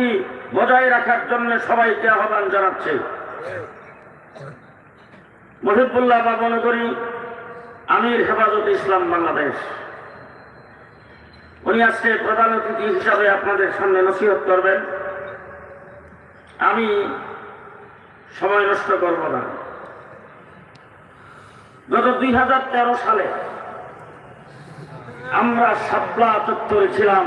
শান্তি বজায় রাখার জন্য সবাইকে আহ্বান জানাচ্ছে। মহিবুল্লাহ বা মনে করি আমির হেফাজত ইসলাম বাংলাদেশ। উনি আজকে প্রধান অতিথি হিসাবে আপনাদের সামনে নসিহত করবেন। আমি সময় নষ্ট করব না। গত দুই হাজার তেরো সালে আমরা সাপলা চত্বরে ছিলাম।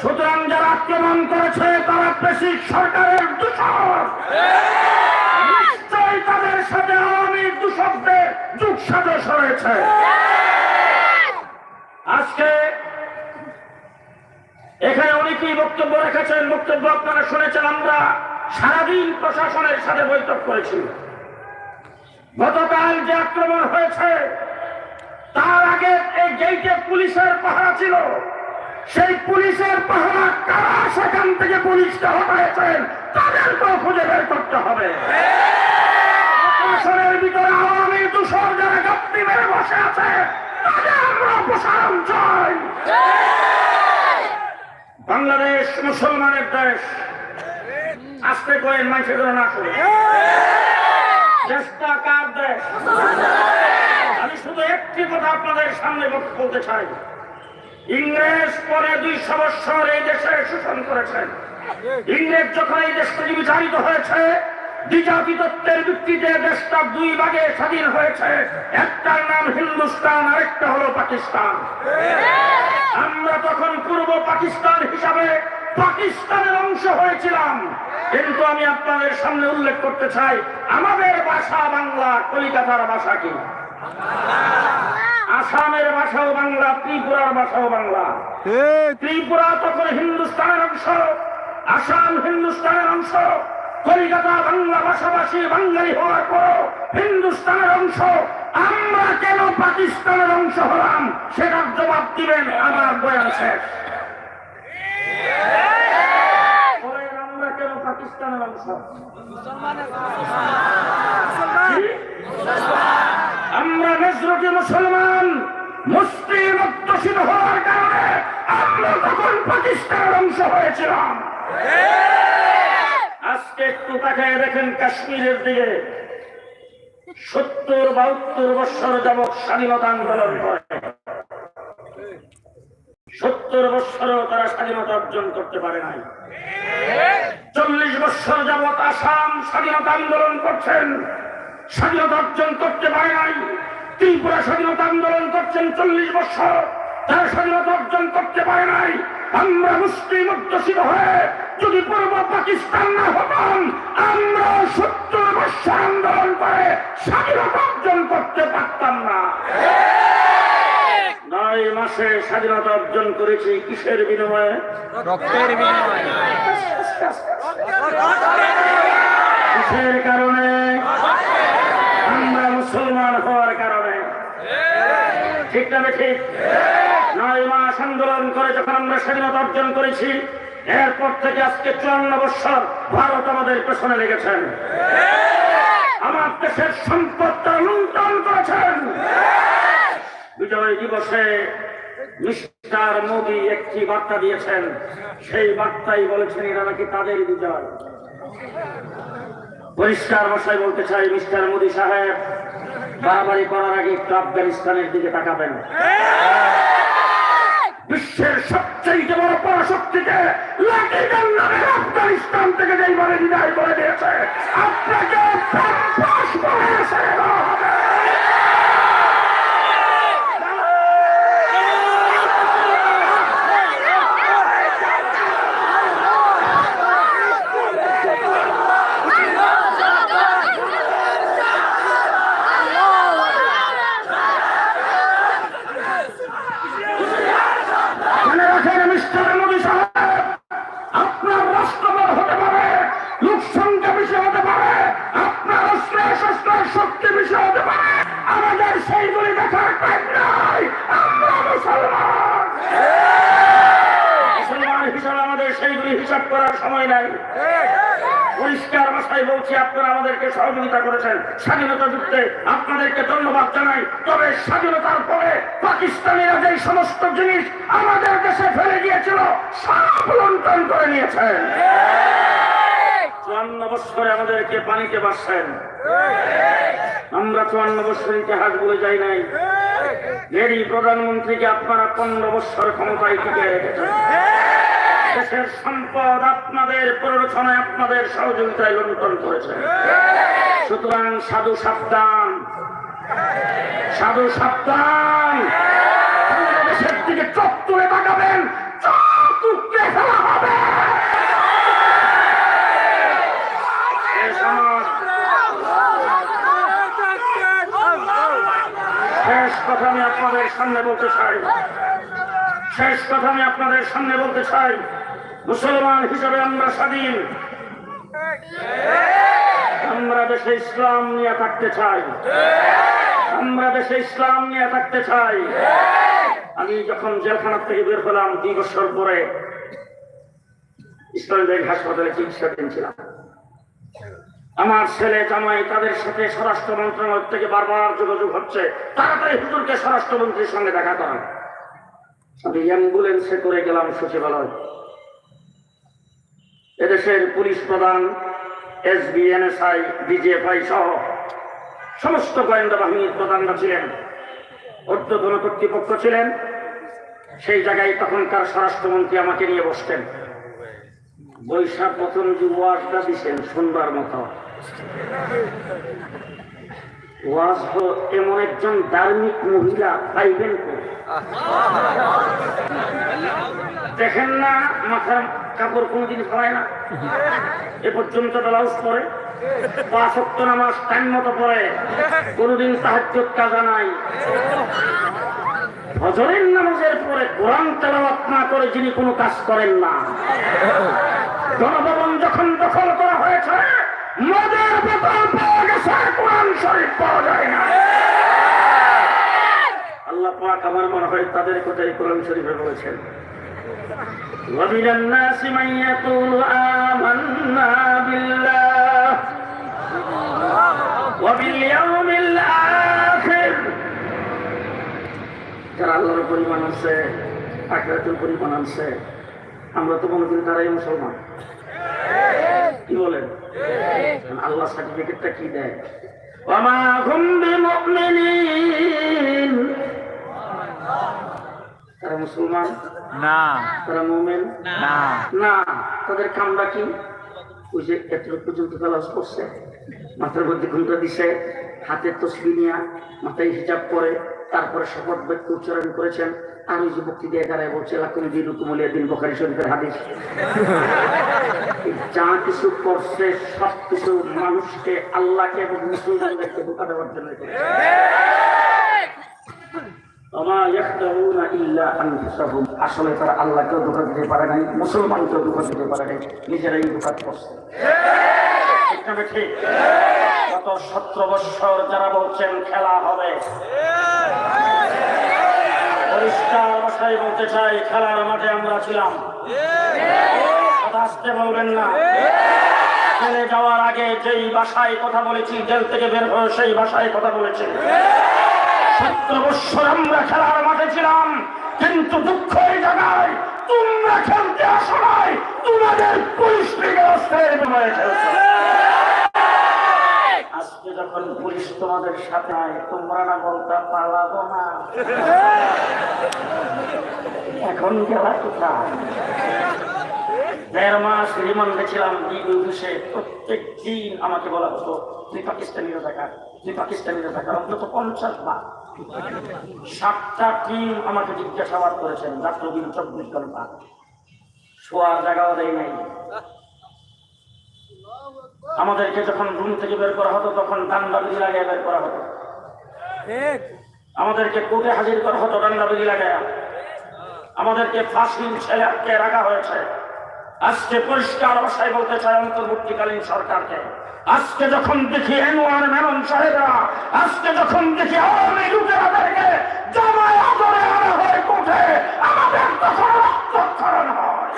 সুতরাং যারা আক্রমণ করেছে, তারা পেশির সরকারের দূষণ নিশ্চয়ই তাদের সাথে আওয়ামী দূষকদের যুগ সাজস রয়েছে আজকে এখানে অনেকেই বক্তব্য রেখেছেন, বক্তব্য আপনারা শুনেছেন, আমরা সারাদিন প্রশাসনের সাথে বৈঠক করেছি। গতকাল যে আক্রমণ হয়েছে, তার আগে এই গেইটে পুলিশের পাহারা ছিল। সেই পুলিশের পাহারা কারা সেখান থেকে পুলিশকে হটাইছেন, তাদেরকেও খুঁজে বের করতে হবে। প্রশাসনের ভিতরে আওয়ামী দূষর যারা গাপ্তি মেরে বসে আছে, তাদের অপসারণ চাই। বাংলাদেশ মুসলমানের দেশ আস্তে করে মানুষের জন্য না করে দেশটা কার দেশ? আমি শুধু একটি কথা আপনাদের সামনে বলতে চাই। ইংরেজ পরে দুইশো বৎসর এই দেশে শোষণ করেছেন। ইংরেজ যখন এই দেশ থেকে বিচারিত হয়েছে, দ্বিজাতিতত্ত্বের ভিত্তিতে দেশটা দুই ভাগে স্বাধীন হয়েছে। একটার নাম হিন্দুস্তান, আরেকটা হলো পাকিস্তান। আমরা তখন পূর্ব পাকিস্তান হিসাবে পাকিস্তানের অংশ হয়েছিলাম। কিন্তু আমি আপনাদের সামনে উল্লেখ করতে চাই, আমাদের ভাষা বাংলা, কলিকাতার ভাষা কি? বাংলা ত্রিপুরার ভাষাও বাংলা। ত্রিপুরা তখন হিন্দুস্তানের অংশ আসাম হিন্দুস্তানের অংশ কলিকাতা বাংলা ভাষাভাষী বাঙালি হওয়ার পর হিন্দুস্তানের অংশ। আমরা কেন পাকিস্তানের অংশ হলাম? সেটার জবাব দিবেন আমার বয়ান শেষ। আমরা কেন পাকিস্তানের অংশ? আমরা মুসলমান। মুসলিম অধ্যুষিত হওয়ার কারণে আমরা তখন পাকিস্তানের অংশ হয়েছিলাম। আজকে একটু তাকায় দেখেন কাশ্মীরের দিকে। সত্তর বাহাত্তর বৎসর যাবৎ স্বাধীনতা আন্দোলন করে। সত্তর বৎসরও তারা স্বাধীনতা অর্জন করতে পারে নাই। চল্লিশ বৎসর যাবৎ আসাম স্বাধীনতা আন্দোলন করছেন। স্বাধীনতা অর্জন করতে পারে নাই। ত্রিপুরা স্বাধীনতা আন্দোলন করছেন চল্লিশ বছর তারা স্বাধীনতা অর্জন করতে পারে নাই। আমরা মুসলিম অধ্যুষিত হয়ে যদি পূর্ব পাকিস্তান না হতাম আমরা সত্তর বছর আন্দোলন করে স্বাধীনতা অর্জন করতে পারতাম না। নয় মাসে স্বাধীনতা অর্জন করেছি কিসের বিনিময়ে? রক্তের বিনিময়ে। কিসের কারণে? আমরা মুসলমান হওয়ার কারণে ঠিক না ঠিক নয় মাস আন্দোলন করে যখন আমরা স্বাধীনতা অর্জন করেছি, এরপর থেকে আজকে চুয়ান্ন বৎসর ভারত আমাদের পেছনে লেগেছেন। আমার দেশের সম্পদটা লুণ্ঠন করেছেন। বিজয় দিবসে মিস্টার মোদী একটি বার্তা দিয়েছেন। সেই বার্তাই বলেছেন, এরা নাকি তাদের বিজয়। পরিষ্কার ভাষায় বলতে চাই, মিস্টার মোদী সাহেব বাড়াবাড়ি করার আগে একটু আফগানিস্তানের দিকে তাকাবেন। বিশ্বের সবচেয়ে বড় পরাশক্তিকে নামে আফগানিস্তান থেকে যেইভাবে বিদায় করে দিয়েছে। আপনাকে প্রাণ করে ছেড়ে দেওয়া হবে মনে রাখেন মিস্টার মোদী সাহেব আপনার রাষ্ট্রপতি হতে পারে লোক সংখ্যা বেশি হতে পারে আপনার অস্ত্রের সময় নাই পরিষ্কার ভাষায় বলছি, আপনারা আমাদেরকে সহযোগিতা করেছেন। স্বাধীনতা যুদ্ধে আপনাদেরকে ধন্যবাদ জানাই। তবে স্বাধীনতার পরে পাকিস্তানিরা যে সমস্ত জিনিস আমাদের দেশে ফেলে গিয়েছিল সব লুণ্ঠন করে নিয়েছেন। চুয়ান্ন বছরে আমাদেরকে পানিতে বাসছেন আমরা চুয়ান্ন বছর ইতিহাস বলে যাই নাই। এরই প্রধানমন্ত্রীকে আপনারা পনেরো বছর ক্ষমতায় টিকে রেখেছেন। দেশের সম্পদ আপনাদের প্ররোচনায় আপনাদের সহযোগিতায় লুণ্ঠন করেছে। সুতরাং সাধু সাবধান। সাধু সাবধান। দিকে চোখ তুলে তাকাবেন শেষ আমি আপনাদের সামনে বলতে চাই। শেষ কথা আমি আপনাদের সামনে বলতে চাই। মুসলমান হিসাবে আমরা স্বাধীন। আমরা দেশে ইসলাম নিয়ে থাকতে চাই। আমরা দেশে ইসলাম নিয়ে থাকতে চাই। আমি যখন জেলখানা থেকে বের হলাম দুই বছর পরে ইসলামী হাসপাতালে চিকিৎসাধীন ছিলাম। আমার ছেলে জামাই তাদের সাথে স্বরাষ্ট্র মন্ত্রণালয় থেকে বারবার যোগাযোগ হচ্ছে। তাড়াতাড়ি হুজুরকে স্বরাষ্ট্রমন্ত্রীর সঙ্গে দেখা করান। আমি অ্যাম্বুলেন্সে করে গেলাম সচিবালয়। এদেশের পুলিশ প্রধান এসবি এনএসআই ডিজিএফআই সহ সমস্ত গোয়েন্দা বাহিনীর প্রধানরা ছিলেন, ঊর্ধ্বতন কর্তৃপক্ষ ছিলেন। সেই জায়গায় তখনকার স্বরাষ্ট্রমন্ত্রী আমাকে নিয়ে বসতেন। বৈশাখ প্রথম যে ওয়াজটা দিছেন সুন্দর মতো। ওয়াজ তো এমন একজন ধার্মিক মহিলা, পাইবেন দেখেন না, মাথার কাপড় কোনদিন ফেলায় না। এ পর্যন্ত ব্লাউজ পরে, পাঁচ অক্ট নামাজ টাইম মতো পরে, কোনদিন সাহায্য কাজা নাই হজরের নামাজের পরে কোরআন তেলাওয়াত না করে যিনি কোনো কাজ করেন না। গণভবন যখন দখল করা হয়েছে, মদের বোতল পাওয়া গেছে কোরআন শরীফ পাওয়া যায় না। আল্লাহ পাক আমার মনে হয় তাদের কথাই কোরআন শরীফে বলেছেন। ومن الناس من يقول آمنا بالله وباليوم الآخر যারা আল্লাহর পরিমাণ আছে আখরাতুল পরিমাণ আছে আমরা তো মনে করি তারাই মুসলমান কি বলেন আল্লাহ সার্টিফিকেটটা কি দেয় ওমা হুম বিমুমিনিন তারা মুসলমান? না। তারা মুমিন? না। না। তাদের কামরা কি? ওই যে এতটুকু পর্যন্ত তালাশ করছে। মাথার মধ্যে ঘুমটা দিছে হাতের তসবি নিয়া মাথায় হিজাব করে তারপরে শপথ বাক্য উচ্চারণ করেছেন। আর ওই যে মুক্তি দিয়ে দাঁড়ায় বলছে লাকুম দিন কুমলিয়া দিন বখারি শরীফের হাদিস। যা কিছু করছে সব কিছু মানুষকে আল্লাহকে এবং মুসলমানদেরকে ধোকা দেওয়ার জন্য করেছে। আসলে তারা আল্লাহকেও ধোকা দিতে পারে নাই, মুসলমানকেও ধোকা দিতে পারে নাই, নিজেরাই ধোকা করছে গত সতেরো বৎসর যারা বলছেন খেলা হবে, পরিষ্কার ভাষায় বলতে চাই, খেলার মাঠে আমরা ছিলাম। আসতে বলবেন না। জেলে যাওয়ার আগে যেই ভাষায় কথা বলেছি, জেল থেকে বের হয়ে সেই ভাষায় কথা বলেছি। আমরা খেলার মাঠে ছিলাম, কিন্তু দুঃখ এই জায়গায় তোমরা খেলতে আসো নাই, তোমাদের পুলিশ যখন পুলিশ তোমাদের সাথে তোমরা না বলতে পালাবো না। এখন গেলা কোথায়? দেড় মাস রিমান্ডে ছিলাম ডিবি অফিসে প্রত্যেক দিন আমাকে বলা হতো, তুই পাকিস্তানিরা দেখা। তুই পাকিস্তানিরা দেখা অন্তত পঞ্চাশ বার। সাতটা টিম আমাকে জিজ্ঞাসাবাদ করেছেন রাত্রদিন চব্বিশ ঘণ্টা। শোয়ার জায়গাও দেয় নাই। আমাদেরকে যখন রুম থেকে বের করা হতো তখন ডান্ডা বিধি লাগিয়ে বের করা হতো। আমাদেরকে কোর্টে হাজির করা হতো ডান্ডা বিধি লাগায়। আমাদেরকে ফাঁসি ছেলেকে রাখা হয়েছে। আজকে পরিষ্কার ভাষায় বলতে চাই অন্তর্বর্তীকালীন সরকারকে। আজকে যখন দেখি এনওয়ার মেমন সাহেবরা, আজকে যখন দেখি আওয়ামী লোকেরাদেরকে জামায় আদরে আনা হয়ে কোঠে, আমাদের তখন রক্তক্ষরণ হয়।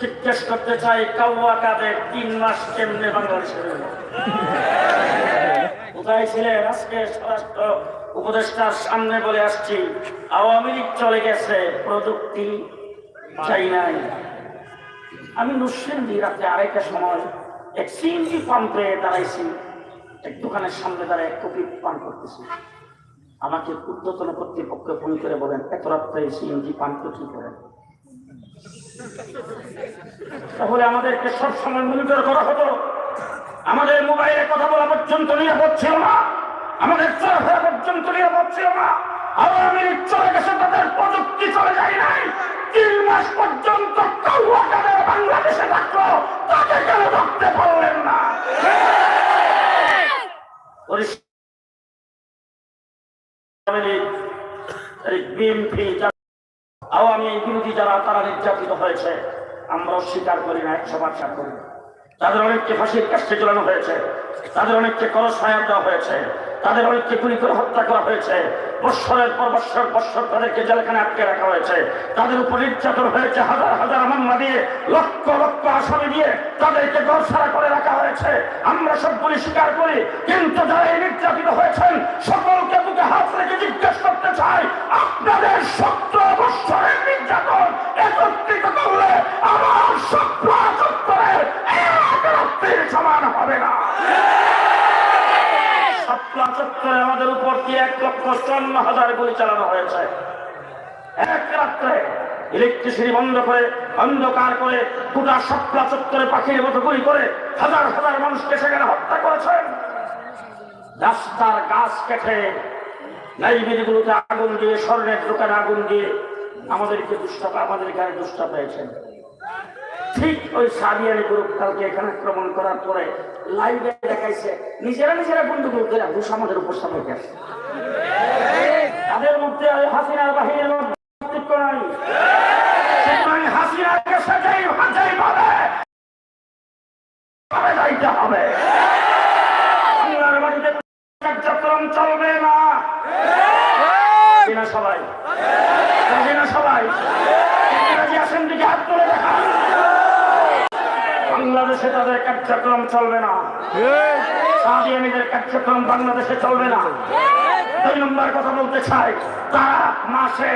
জিজ্ঞেস করতে চাই কাউয়া কাদের তিন মাস কেমনে বাংলাদেশে রইল? কোথায় ছিলেন আজকে স্বরাষ্ট্র উপদেষ্টার সামনে বলে আসছি, আওয়ামী লীগ চলে গেছে, প্রযুক্তি চাই নাই। আমি নসিন্দি রাত্রে আড়াইটার সময় এক সিএনজি পাম্পে দাঁড়াইছি, এক দোকানের সামনে দাঁড়ায় কপি পান করতেছি। আমাকে ঊর্ধ্বতন কর্তৃপক্ষ ফোন করে বলেন, এত রাত্রে সিএনজি পাম্প কি করেন তাহলে আমাদেরকে সবসময় মনিটর করা হতো। আমাদের মোবাইলে কথা বলা পর্যন্ত নিরাপদ ছিল না। আমাদের চলাফেরা পর্যন্ত নিরাপদ ছিল না। আওয়ামী লীগ চলে গেছে, তাদের প্রযুক্তি চলে যায় নাই। তিন মাস পর্যন্ত বাংলাদেশে থাকল তাকে কেন ধরতে পারলেন না? আওয়ামী বিরোধী যারা, তারা নির্যাতিত হয়েছে। আমরা স্বীকার করি না বার স্বীকার করি না। তাদের অনেককে ফাঁসির কাছে ঝুলানো হয়েছে, তাদের অনেককে করস ফায়ার দেওয়া হয়েছে, তাদের অনেককে গুলি করে হত্যা করা হয়েছে, বৎসরের পর বৎসর বৎসর তাদেরকে জেলখানে আটকে রাখা হয়েছে, তাদের উপর নির্যাতন হয়েছে, হাজার হাজার মামলা দিয়ে, লক্ষ লক্ষ আসামি দিয়ে তাদেরকে গড়ছাড়া করে রাখা হয়েছে। আমরা সবগুলি স্বীকার করি, কিন্তু যারা এই নির্যাতিত হয়েছেন, সকলকে বুকে হাত রেখে জিজ্ঞেস করতে চাই, আপনাদের সত্য বৎসরের নির্যাতন একত্রিত করলে আমার সত্য আমাদের উপর এক লক্ষ হাজার গুলি চালানো হয়েছে? এক রাত্রে ইলেকট্রিসিটি বন্ধ করে, অন্ধকার করে গোটা চত্বরে পাখির মতো গুলি করে হাজার হাজার মানুষকে সেখানে হত্যা করেছেন। রাস্তার গাছ কেটে লাইব্রেরিগুলোতে আগুন দিয়ে, স্বর্ণের দোকানে আগুন দিয়ে আমাদেরকে দুষ্ট আমাদের গায়ে দুষ্ট পেয়েছেন। ঠিক ওই সাবিয়ানি গ্রুপ কালকে এখানে আক্রমণ করার পরে লাইভে দেখাইছে, নিজেরা নিজেরা বন্দুক করে ঘুষ আমাদের উপস্থাপন করছে তাদের মধ্যে হাসিনার বাহিনীর মধ্যে নাই। হাসিনাকে সেটাই ভাজাই পাবে। না। সবাই। সবাই। আসেন দিকে হাত তুলে দেখা বাংলাদেশে তাদের কার্যক্রম চলবে না। সাদিয়ানিদের কার্যক্রম বাংলাদেশে চলবে না। দুই নম্বর কথা বলতে চাই তারা মাসে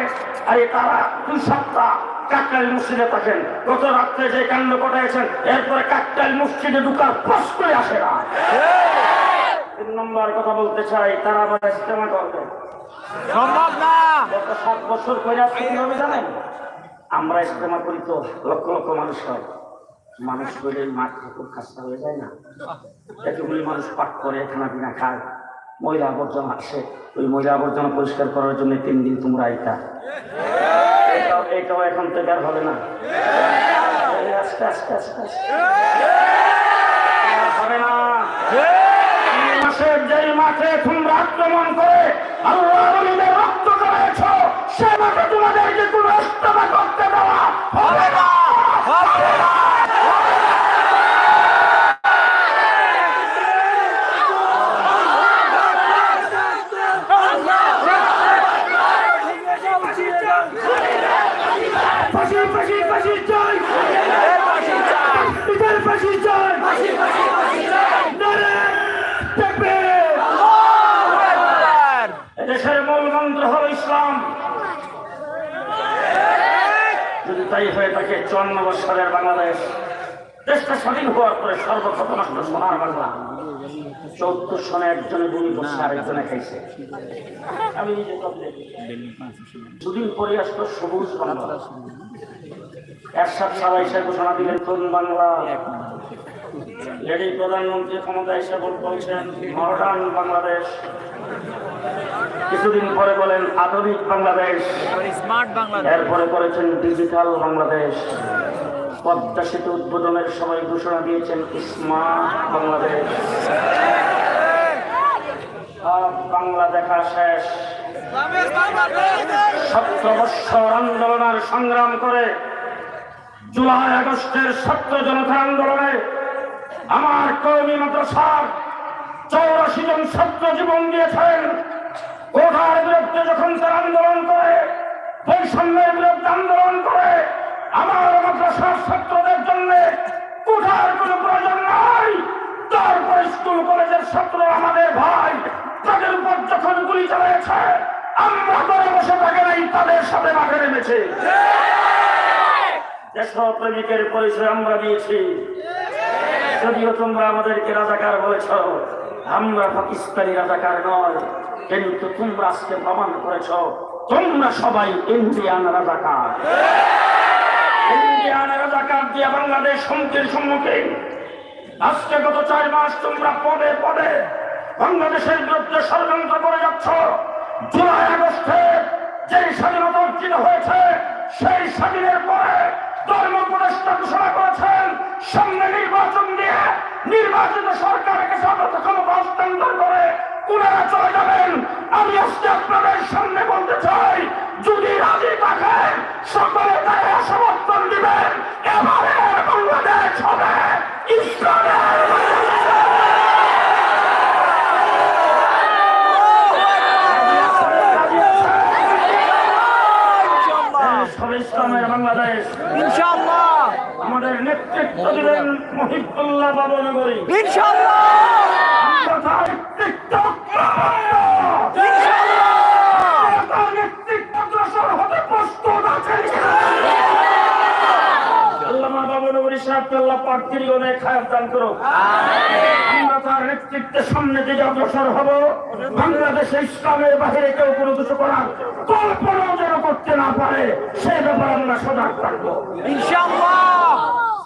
আরে তারা দুই সপ্তাহ কাকরাইল মসজিদে থাকেন। গত রাত্রে যে কাণ্ড ঘটাইছেন এরপরে কাকরাইল মসজিদে ঢুকার প্রশ্নই আসে না। তিন নম্বর কথা বলতে চাই তারা আবার ইস্তেমা করবে সম্ভব না। গত সাত বছর করে কীভাবে জানেন? আমরা ইস্তেমা করি তো লক্ষ লক্ষ মানুষ হয়। মানুষ করে মাঠ খুব খাস্তা হয়ে যায় না। এতগুলি মানুষ পাক করে খানা পিনা খায়, ময়লা আবর্জনা আসে। ওই ময়লা আবর্জনা পরিষ্কার করার জন্য তিন দিন তোমরা আইতা। এটাও এখন তো বের হবে না। হবে না। করে তোমাদেরকে করতে দেওয়া হবে না হবে না ফাঁসি ফাঁসি ফাঁসি চাই এর ফাঁসি চাই বিচার ফাঁসি চাই নারে তাকবীর আল্লাহু আকবার এদেশের মূল মন্ত্র হল ইসলাম যদি তাই হয়ে চুয়ান্ন বৎসরের বাংলাদেশ দেশটা স্বাধীন হওয়ার পরে সর্বপ্রথম আসলো সোনার বাংলা। চৌদ্দ সনে একজনে ভূমি করছে আরেকজনে খাইছে। আমি। দুদিন পরে আসলো সবুজ বাংলা। এরশাদ সারা এসে ঘোষণা দিলেন তরুণ বাংলা। লেডি প্রধানমন্ত্রী ক্ষমতা এসে বল- বলছেন মডার্ন বাংলাদেশ। কিছুদিন পরে বলেন আধুনিক বাংলাদেশ। এরপরে করেছেন ডিজিটাল বাংলাদেশ। পদ্মা সেতু উদ্বোধনের সময় ঘোষণা দিয়েছেন স্মার্ট বাংলাদেশ। বাংলা দেখা শেষ। সত্তর বৎসর আন্দোলনের সংগ্রাম করে জুলাই আগস্টের ছাত্র জনতা আন্দোলনে আমার কর্মী মাদ্রাসার চৌরাশি জন ছাত্র জীবন দিয়েছেন। কোঠার বিরুদ্ধে যখন তারা আন্দোলন করে, বৈষম্যের বিরুদ্ধে আন্দোলন করে, আমার মাদ্রাসার ছাত্রদের জন্য কোঠার কোনো প্রয়োজন নাই। তারপর স্কুল, কলেজের ছাত্র আমাদের ভাই, তাদের উপর যখন গুলি চালিয়েছে, আমরা ঘরে বসে থাকে নাই, তাদের সাথে মাঠে নেমেছে। দেশপ্রেমিকের পরিচয় আমরা দিয়েছি। যদিও তোমরা আমাদেরকে রাজাকার বলেছ আমরা পাকিস্তানি রাজাকার নয়, কিন্তু তোমরা আজকে প্রমাণ করেছ, তোমরা সবাই ইন্ডিয়ান রাজাকার। ইন্ডিয়ান রাজাকার দিয়ে বাংলাদেশ হুমকির সম্মুখীন। আজকে গত চার মাস তোমরা পদে পদে বাংলাদেশের বিরুদ্ধে ষড়যন্ত্র করে যাচ্ছ। জুলাই আগস্টে যে স্বাধীনতা অর্জিত হয়েছে, সেই স্বাধীনের পরে ধর্ম উপদেষ্টা ঘোষণা করেছেন, সামনে নির্বাচন দিয়ে নির্বাচিত সরকারকে সাধারণত ক্ষমতা হস্তান্তর করে পুনরা চলে যাবেন আমি আজকে আপনাদের সামনে বলতে চাই যদি রাজি থাকেন সকলে তাই সমর্থন দিবেন। এবারে বাংলাদেশ হবে ইসলামের বাংলাদেশ। ইনশাআল্লাহ। আমাদের নেতৃত্ব দিবেন মহিবুল্লাহ বাবনগরী। ইনশাআল্লাহ তথা নেতৃত্ব প্রামাণ্য। ইনশাআল্লাহ তার নেতৃত্ব অগ্রসর হতে প্রস্তুত আছেন আল্লামা বাবনগরী আল্লাহ পাক দীর্ঘনে খায়াত দান করো। আমরা তার নেতৃত্বের সামনে দিকে অগ্রসর হব বাংলাদেশে ইসলামের বাহিরে কেউ কোনো কিছু করার কল্পনাও যেন করতে না পারে সে ব্যাপারে আমরা সজাগ থাকব।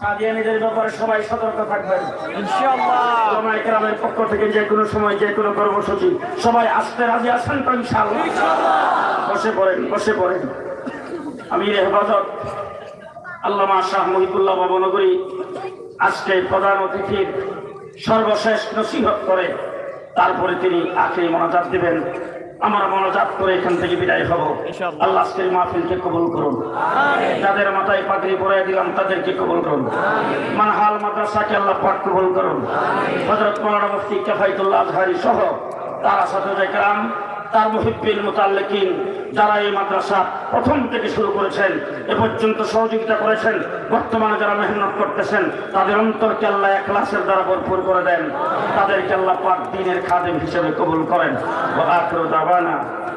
কাদিয়ানিদের ব্যাপারে সবাই সতর্ক থাকবেন। ইনশাআল্লাহ। ওলামায়ে পক্ষ থেকে যে কোনো সময় যে কোনো কর্মসূচি সবাই আসতে রাজি আছেন তো ইনশাআল্লাহ? বসে পড়েন বসে পড়েন। আমি হেফাজত। আল্লামা শাহ মহিবুল্লাহ ভবনগরী আজকে প্রধান অতিথির সর্বশেষ নসিহত করে তারপরে তিনি আখেরি মনোজাত দিবেন। আমরা মনোজাত করে এখান থেকে বিদায় হব। আল্লাহ আজকের মাহফিলকে কবুল করুন। যাদের মাথায় পাগড়ি পরে দিলাম তাদেরকে কবুল করুন। মানহাল মাদ্রাসাকে আল্লাহ পাক কবুল করুন। হজরত মৌলানা মুফতি কেফাইতুল্লাহ আজহারি সহ তারা সাথে গ্রাম তার মুহিব্বিল মুতাল্লিকিন যারা এই মাদ্রাসা প্রথম থেকে শুরু করেছেন, এ পর্যন্ত সহযোগিতা করেছেন, বর্তমানে যারা মেহনত করতেছেন, তাদের অন্তরকে আল্লাহ একলাসের দ্বারা ভরপুর করে দেন। তাদেরকে আল্লাহ পাক দিনের খাদেম হিসেবে কবুল করেন। ও আখরু দাবানা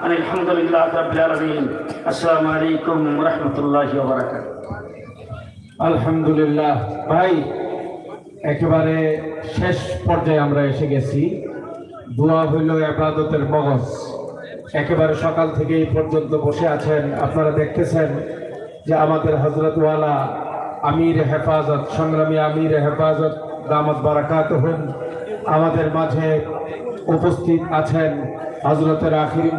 আলহামদুলিল্লাহ রাব্বিল আসসালামু আলাইকুম ওয়া আলহামদুলিল্লাহ। ভাই, একেবারে শেষ পর্যায়ে আমরা এসে গেছি। দোয়া হইল আবাদতের মগজ। একেবারে সকাল থেকে এই পর্যন্ত বসে আছেন। আপনারা দেখতেছেন যে আমাদের হজরতওয়ালা আমির হেফাজত, সংগ্রামী আমির হেফাজত, দামত বারাকাত হন আমাদের মাঝে উপস্থিত আছেন হজরতের আখিরি